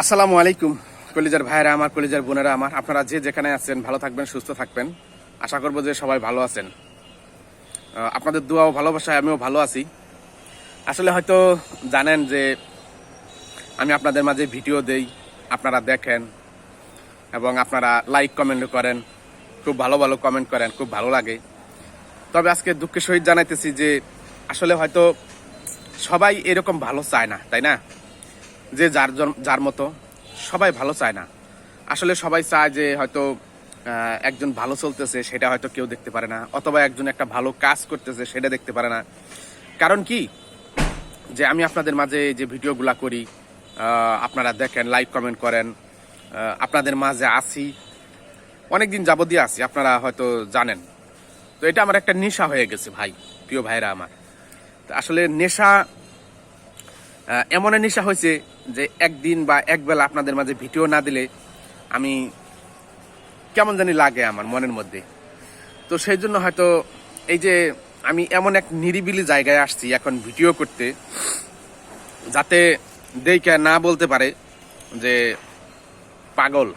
আসসালামু আলাইকুম, কলিজার ভাইয়েরা আমার, কলিজার বোনেরা আমার। আপনারা যে যেখানে আছেন, ভালো থাকবেন, সুস্থ থাকবেন। আশা করব যে সবাই ভালো আছেন। আপনাদের দোয়াও ভালোবাসায় আমিও ভালো আছি। আসলে হয়তো জানেন যে আমি আপনাদের মাঝে ভিডিও দেই, আপনারা দেখেন এবং আপনারা লাইক কমেন্ট করেন, খুব ভালো ভালো কমেন্ট করেন, খুব ভালো লাগে। তবে আজকে দুঃখের সহিত জানাইতেছি যে আসলে হয়তো সবাই এরকম ভালো চায় না, তাই না? যে যার যার মতো, সবাই ভালো চায় না। আসলে সবাই চায় যে হয়তো একজন ভালো চলতেছে, সেটা হয়তো কেউ দেখতে পারে না, অথবা একজন একটা ভালো কাজ করতেছে, সেটা দেখতে পারে না। কারণ কি? যে আমি আপনাদের মাঝে যে ভিডিওগুলা করি আপনারা দেখেন, লাইক, কমেন্ট করেন আপনাদের মাঝে আসি অনেকদিন যাবতীয় আছি, আপনারা হয়তো জানেন। তো এটা আমার একটা নেশা হয়ে গেছে ভাই, প্রিয় ভাইরা আমার। তো আসলে নেশা এমন নেশা হয়েছে যে একদিন বা একবেলা আপনাদের মাঝে ভিডিও না দিলে আমি কেমন জানি লাগে আমার মনের মধ্যে। তো সেই জন্য হয়তো এই যে আমি এমন এক নিরিবিলি জায়গায় আসছি এখন ভিডিও করতে, যাতে দেখে না বলতে পারে যে পাগল।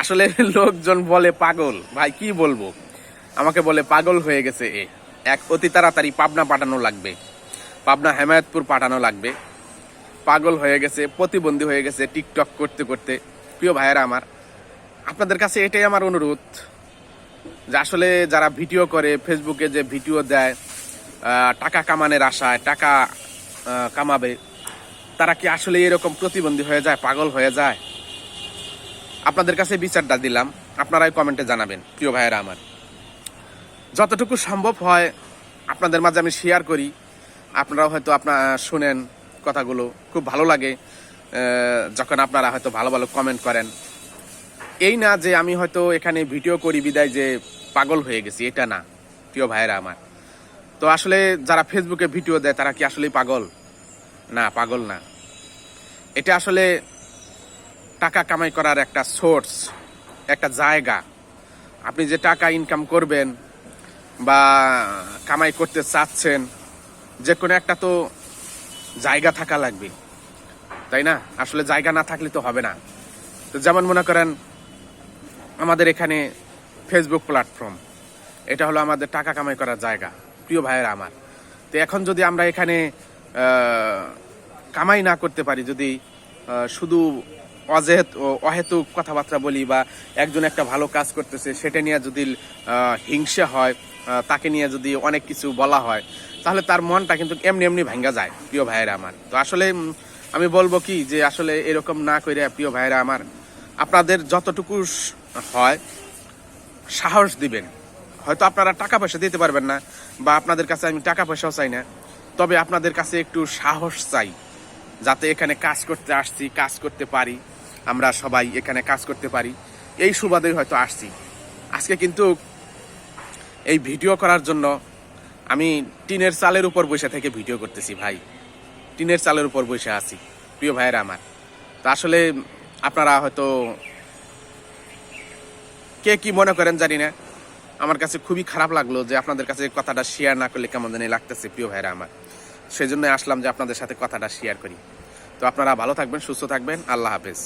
আসলে লোকজন বলে পাগল। ভাই, কি বলব? আমাকে বলে পাগল হয়ে গেছে এ। এক অতি তাড়াতাড়ি পাবনা পাঠানো লাগবে। পাবনা হেমায়তপুর পাঠানো লাগবে। পাগল হয়ে গেছে, প্রতিবন্ধী হয়ে গেছে টিকটক করতে করতে। প্রিয় ভাইয়েরা আমার, আপনাদের কাছে এটাই আমার অনুরোধ যে আসলে যারা ভিডিও করে, ফেসবুকে যে ভিডিও দেয় টাকা কামানের আশায়, টাকা কামাবে, তারা কি আসলে এরকম প্রতিবন্ধী হয়ে যায়, পাগল হয়ে যায়? আপনাদের কাছে বিচারটা দিলাম, আপনারাই কমেন্টে জানাবেন, প্রিয় ভাইয়েরা আমার। যতটুকু সম্ভব হয়, আপনাদের মাঝে আমি শেয়ার করি, আপনারাও হয়তো আপনার, শুনেন কথাগুলো খুব ভালো লাগে যখন আপনারা হয়তো ভালো ভালো কমেন্ট করেন। এই না যে আমি হয়তো এখানে ভিডিও করি বিদায় যে পাগল হয়ে গেছি, এটা না, প্রিয় ভাইয়েরা আমার। তো আসলে যারা ফেসবুকে ভিডিও দেয়, তারা কি আসলেই পাগল? না পাগল না। এটা আসলে টাকা কামাই করার একটা সোর্স একটা জায়গা। আপনি যে টাকা ইনকাম করবেন বা কামাই করতে চাচ্ছেন যে কোনো একটা তো জায়গা থাকা লাগবে। তাই না? আসলে জায়গা না থাকলে তো হবে না। তো যেমন মনে করেন, আমাদের এখানে ফেসবুক প্ল্যাটফর্ম এটা হলো আমাদের টাকা কামাই করার জায়গা, প্রিয় ভাইয়েরা আমার। তো এখন যদি আমরা এখানে কামাই না করতে পারি, যদি শুধু অজেহেত ও অহেতুক কথাবার্তা বলি বা একজন একটা ভালো কাজ করতেছে, সেটা নিয়ে যদি হিংসা হয় তাকে নিয়ে যদি অনেক কিছু বলা হয়, তাহলে তার মনটা কিন্তু এমনি এমনি ভাঙ্গা যায়, প্রিয় ভাইয়েরা আমার। তো আসলে আমি বলব কি যে আসলে এরকম না করে প্রিয় ভাইয়েরা আমার, আপনাদের যতটুকু হয়, সাহস দিবেন। হয়তো আপনারা টাকা পয়সা দিতে পারবেন না, বা আপনাদের কাছে আমি টাকা পয়সাও চাই না, তবে আপনাদের কাছে একটু সাহস চাই, যাতে এখানে কাজ করতে আসছি, কাজ করতে পারি। আমরা সবাই এখানে কাজ করতে পারি। এই সুবাদে হয়তো আসছি। আজকে কিন্তু এই ভিডিও করার জন্য আমি টিনের চালের উপর বসে থেকে ভিডিও করতেছি ভাই। টিনের চালের উপর বসে আছি, প্রিয় ভাইয়েরা আমার। তো আসলে আপনারা হয়তো কে কি মনে করেন জানি না। আমার কাছে খুবই খারাপ লাগল যে আপনাদের কাছে কথাটা শেয়ার না করলে কেমন জানি লাগতেছে, প্রিয় ভাইরা আমার। সেই জন্য আসলাম যে আপনাদের সাথে কথাটা শেয়ার করি। তো আপনারা ভালো থাকবেন, সুস্থ থাকবেন, আল্লাহ হাফেজ।